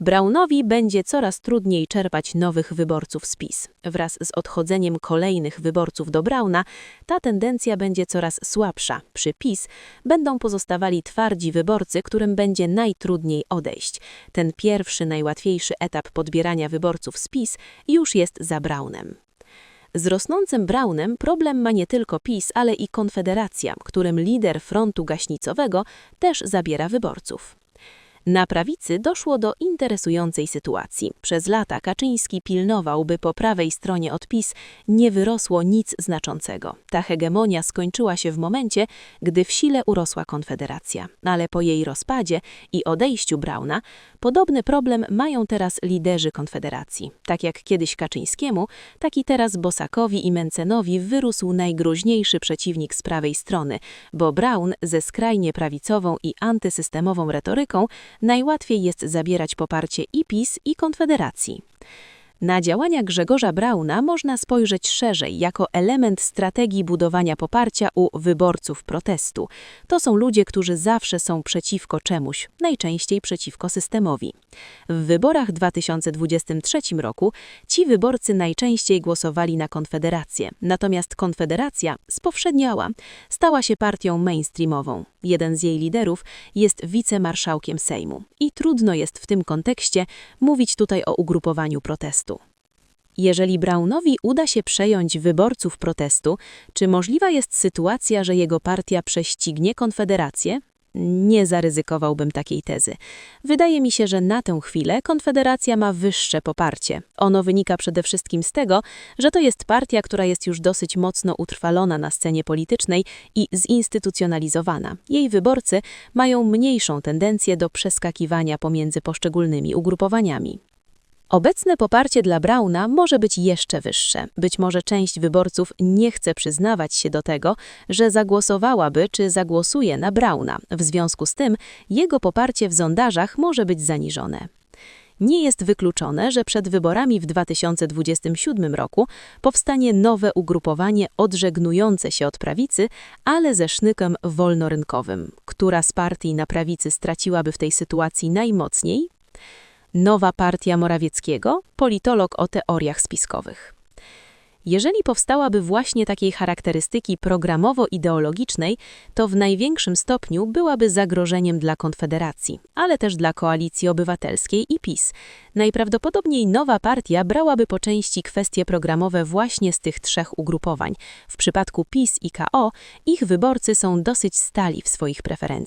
Brownowi będzie coraz trudniej czerpać nowych wyborców z PiS. Wraz z odchodzeniem kolejnych wyborców do Brauna, ta tendencja będzie coraz słabsza. Przy PiS będą pozostawali twardzi wyborcy, którym będzie najtrudniej odejść. Ten pierwszy, najłatwiejszy etap podbierania wyborców z PiS już jest za Braunem. Z rosnącym Braunem problem ma nie tylko PiS, ale i Konfederacja, którym lider frontu gaśnicowego też zabiera wyborców. Na prawicy doszło do interesującej sytuacji. Przez lata Kaczyński pilnował, by po prawej stronie od PiS nie wyrosło nic znaczącego. Ta hegemonia skończyła się w momencie, gdy w sile urosła Konfederacja. Ale po jej rozpadzie i odejściu Brauna, podobny problem mają teraz liderzy Konfederacji. Tak jak kiedyś Kaczyńskiemu, tak i teraz Bosakowi i Mencenowi wyrósł najgroźniejszy przeciwnik z prawej strony, bo Braun ze skrajnie prawicową i antysystemową retoryką najłatwiej jest zabierać poparcie i PiS, i Konfederacji. Na działania Grzegorza Brauna można spojrzeć szerzej, jako element strategii budowania poparcia u wyborców protestu. To są ludzie, którzy zawsze są przeciwko czemuś, najczęściej przeciwko systemowi. W wyborach 2023 roku ci wyborcy najczęściej głosowali na Konfederację, natomiast Konfederacja spowszedniała, stała się partią mainstreamową. Jeden z jej liderów jest wicemarszałkiem Sejmu i trudno jest w tym kontekście mówić tutaj o ugrupowaniu protestu. Jeżeli Brownowi uda się przejąć wyborców protestu, czy możliwa jest sytuacja, że jego partia prześcignie Konfederację? Nie zaryzykowałbym takiej tezy. Wydaje mi się, że na tę chwilę Konfederacja ma wyższe poparcie. Ono wynika przede wszystkim z tego, że to jest partia, która jest już dosyć mocno utrwalona na scenie politycznej i zinstytucjonalizowana. Jej wyborcy mają mniejszą tendencję do przeskakiwania pomiędzy poszczególnymi ugrupowaniami. Obecne poparcie dla Brauna może być jeszcze wyższe. Być może część wyborców nie chce przyznawać się do tego, że zagłosowałaby czy zagłosuje na Brauna. W związku z tym jego poparcie w sondażach może być zaniżone. Nie jest wykluczone, że przed wyborami w 2027 roku powstanie nowe ugrupowanie odżegnujące się od prawicy, ale ze sznykiem wolnorynkowym. Która z partii na prawicy straciłaby w tej sytuacji najmocniej? Nowa partia Morawieckiego, politolog o teoriach spiskowych. Jeżeli powstałaby właśnie takiej charakterystyki programowo-ideologicznej, to w największym stopniu byłaby zagrożeniem dla Konfederacji, ale też dla Koalicji Obywatelskiej i PiS. Najprawdopodobniej nowa partia brałaby po części kwestie programowe właśnie z tych trzech ugrupowań. W przypadku PiS i KO ich wyborcy są dosyć stali w swoich preferencjach.